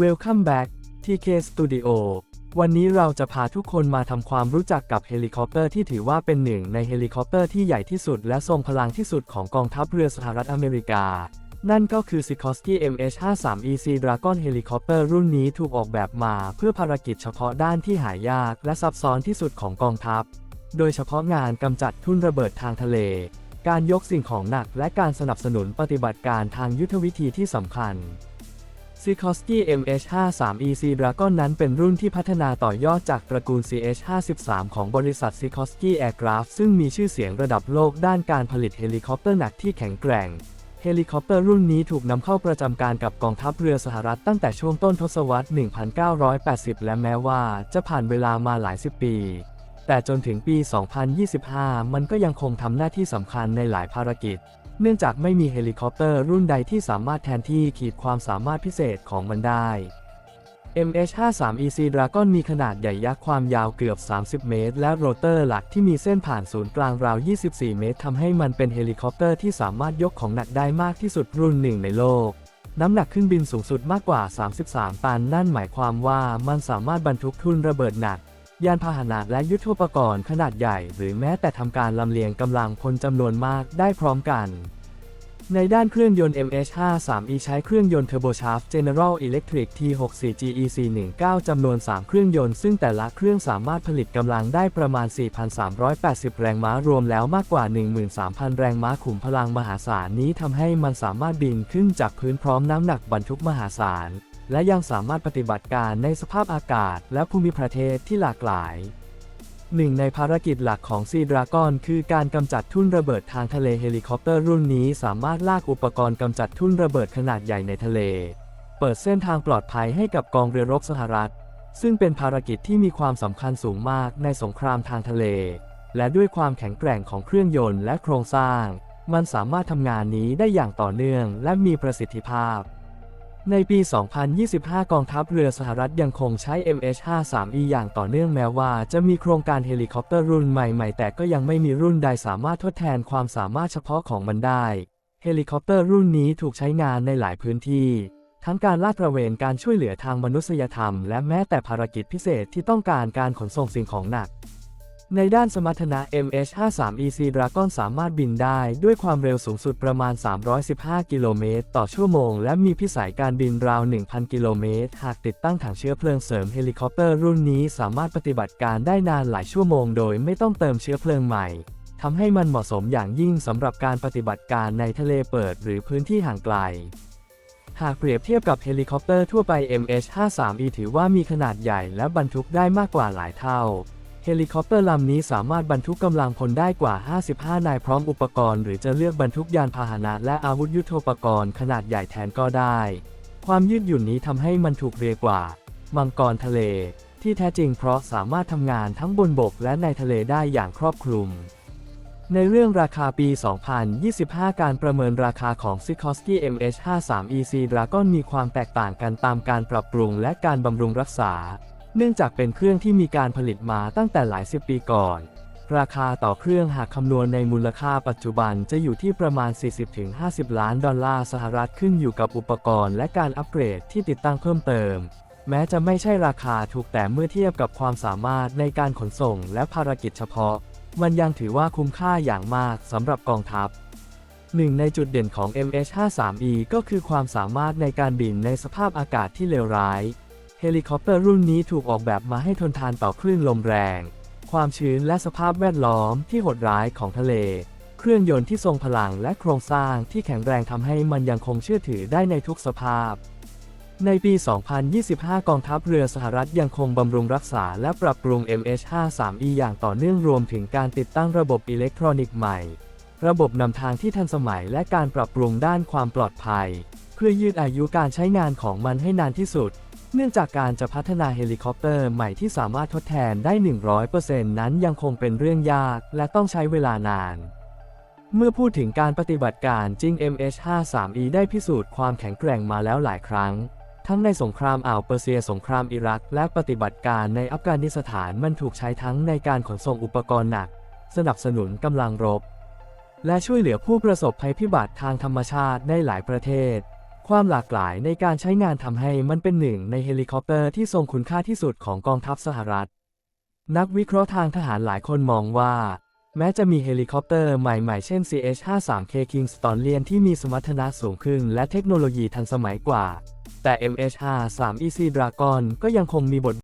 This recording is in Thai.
Welcome back TK Studio วันนี้เราจะพาทุกคนมาทำความรู้จักกับเฮลิคอปเตอร์ที่ถือว่าเป็นหนึ่งในเฮลิคอปเตอร์ที่ใหญ่ที่สุดและทรงพลังที่สุดของกองทัพเรือสหรัฐอเมริกา นั่นก็คือ Sikorsky MH-53EC Dragon Helicopter รุ่นนี้ถูกออกแบบมาเพื่อภารกิจเฉพาะด้านที่หายากและซับซ้อนที่สุดของกองทัพ โดยเฉพาะงานกำจัดทุ่นระเบิดทางทะเล การยกสิ่งของหนักและการสนับสนุนปฏิบัติการทางยุทธวิธีที่สำคัญ Sikorsky MH-53EC Dragon นั้นเป็นรุ่นที่พัฒนาต่อยอดจากตระกูล CH-53 ของบริษัท Sikorsky Aircraft ซึ่งมีชื่อเสียงระดับโลกด้านการผลิตเฮลิคอปเตอร์หนักที่แข็งแกร่ง เฮลิคอปเตอร์รุ่นนี้ถูกนำเข้าประจำการกับกองทัพเรือสหรัฐตั้งแต่ช่วงต้นทศวรรษ 1980 และแม้ว่าจะผ่านเวลามาหลายสิบปี แต่จนถึงปี 2025 มันก็ยังคงทำหน้าที่สำคัญในหลายภารกิจ เนื่องจากไม่มีเฮลิคอปเตอร์รุ่นใดที่สามารถแทนที่ขีดความสามารถพิเศษของมันได้ MH-53EC Dragon มีขนาดใหญ่ยักษ์ความยาวเกือบ 30 เมตร และโรเตอร์หลักที่มีเส้นผ่านศูนย์กลางราว 24 เมตรทำให้มันเป็นเฮลิคอปเตอร์ที่สามารถยกของหนักได้มากที่สุดรุ่นหนึ่งในโลก น้ำหนักขึ้นบินสูงสุดมากกว่า 33 ตัน นั่นหมายความว่ามันสามารถบรรทุกทุนระเบิดหนัก ยานพาหนะและยุทโธปกรณ์ขนาดใหญ่ หรือแม้แต่ทำการลำเลียงกำลังพลจำนวนมากได้พร้อมกัน ในด้านเครื่องยนต์ MH53E ใช้เครื่องยนต์ Turboshaft General Electric T64GEC19 จำนวน 3 เครื่องยนต์ ซึ่งแต่ละเครื่องสามารถผลิตกำลังได้ประมาณ 4,380 แรงม้ารวมแล้วมากกว่า 13,000 แรงม้าขุมพลังมหาศาลนี้ทำให้มันสามารถบินขึ้นจากพื้นพร้อมน้ำหนักบรรทุกมหาศาล และยังสามารถปฏิบัติการในสภาพอากาศ และภูมิประเทศที่หลากหลายหนึ่งในภารกิจหลักของซีดรากอนคือการกำจัดทุ่นระเบิดทางทะเลเฮลิคอปเตอร์รุ่นนี้สามารถลากอุปกรณ์กำจัดทุ่นระเบิดขนาดใหญ่ในทะเล เปิดเส้นทางปลอดภัยให้กับกองเรือรบสหรัฐ ซึ่งเป็นภารกิจที่มีความสำคัญสูงมากในสงครามทางทะเล และด้วยความแข็งแกร่งของเครื่องยนต์และโครงสร้าง มันสามารถทำงานนี้ได้อย่างต่อเนื่องและมีประสิทธิภาพ ในปี 2025 กองทัพเรือสหรัฐยังคงใช้ MH53E อย่างต่อเนื่องแม้ว่า จะมีโครงการเฮลิคอปเตอร์รุ่นใหม่ๆ แต่ก็ยังไม่มีรุ่นใดสามารถทดแทนความสามารถเฉพาะของมันได้ เฮลิคอปเตอร์รุ่นนี้ถูกใช้งานในหลายพื้นที่ ทั้งการลาดตระเวนการช่วยเหลือทางมนุษยธรรม และแม้แต่ภารกิจพิเศษที่ต้องการการขนส่งสิ่งของหนัก ในด้านสมรรถนะ MH53EC Dragon สามารถบินได้ด้วยความเร็วสูงสุดประมาณ 315 กิโลเมตรต่อชั่วโมง และมีพิสัยการบินราว 1,000 กิโลเมตร หากติดตั้งถังเชื้อเพลิงเสริมเฮลิคอปเตอร์รุ่นนี้สามารถปฏิบัติการได้นานหลายชั่วโมงโดยไม่ต้องเติมเชื้อเพลิงใหม่ทำให้มันเหมาะสมอย่างยิ่งสำหรับการปฏิบัติการในทะเลเปิดหรือพื้นที่ห่างไกล หากเปรียบเทียบกับเฮลิคอปเตอร์ทั่วไป MH53E ถือว่ามีขนาดใหญ่และบรรทุกได้มากกว่าหลายเท่า เฮลิคอปเตอร์ลำนี้สามารถบรรทุกกำลังพลได้กว่า 55 นายพร้อมอุปกรณ์หรือจะเลือกบรรทุกยานพาหนะและอาวุธยุทโธปกรณ์ขนาดใหญ่แทนก็ได้ ความยืดหยุ่นนี้ทำให้มันถูกเรียกว่า มังกรทะเล ที่แท้จริงเพราะสามารถทำงานทั้งบนบกและในทะเลได้อย่างครอบคลุม ในเรื่องราคาปี 2025 การประเมินราคาของ Sikorsky MH53EC Dragon มีความแตกต่างกันตามการปรับปรุงและการบำรุงรักษา เนื่องจากเป็นเครื่องที่มีการผลิตมาตั้งแต่หลายสิบปีก่อน ราคาต่อเครื่องหากคำนวณในมูลค่าปัจจุบันจะอยู่ที่ประมาณ 40-50 ล้านดอลลาร์สหรัฐขึ้นอยู่กับอุปกรณ์และการอัปเกรดที่ติดตั้งเพิ่มเติม แม้จะไม่ใช่ราคาถูกแต่เมื่อเทียบกับความสามารถในการขนส่งและภารกิจเฉพาะ มันยังถือว่าคุ้มค่าอย่างมากสำหรับกองทัพหนึ่งในจุดเด่นของ MH53E ก็คือความสามารถในการบินในสภาพอากาศที่เลวร้าย เฮลิคอปเตอร์รุ่นนี้ถูกออกแบบมาให้ทนทานต่อคลื่นลมแรง ความชื้นและสภาพแวดล้อมที่โหดร้ายของทะเล เครื่องยนต์ที่ทรงพลังและโครงสร้างที่แข็งแรงทำให้มันยังคงเชื่อถือได้ในทุกสภาพ ในปี 2025 กองทัพเรือสหรัฐยังคงบำรุงรักษาและปรับปรุง MH53E อย่างต่อเนื่องรวมถึงการติดตั้งระบบอิเล็กทรอนิกส์ใหม่ ระบบนำทางที่ทันสมัยและการปรับปรุงด้านความปลอดภัย เพื่อยืดอายุการใช้งานของมันให้นานที่สุด เนื่องจากการจะพัฒนาเฮลิคอปเตอร์ใหม่ที่สามารถทดแทนได้ 100%นั้นยังคงเป็นเรื่องยากและต้องใช้เวลานาน เมื่อพูดถึงการปฏิบัติการจริง MH53E ได้พิสูจน์ความแข็งแกร่งมาแล้วหลายครั้ง ทั้งในสงครามอ่าวเปอร์เซียสงครามอิรัก และปฏิบัติการในอัฟกานิสถานมันถูกใช้ทั้งในการขนส่งอุปกรณ์หนัก สนับสนุนกำลังรบ และช่วยเหลือผู้ประสบภัยพิบัติทางธรรมชาติในหลายประเทศ ความหลากหลายในการใช้งานทำให้มันเป็นหนึ่งในเฮลิคอปเตอร์ที่ทรงคุณค่าที่สุดของกองทัพสหรัฐ นักวิเคราะห์ทางทหารหลายคนมองว่า แม้จะมีเฮลิคอปเตอร์ใหม่ๆ เช่น CH-53K Kingston ที่มีสมรรถนะสูงขึ้นและเทคโนโลยีทันสมัยกว่า แต่ MH-53 EC Dragon ก็ยังคงมีบท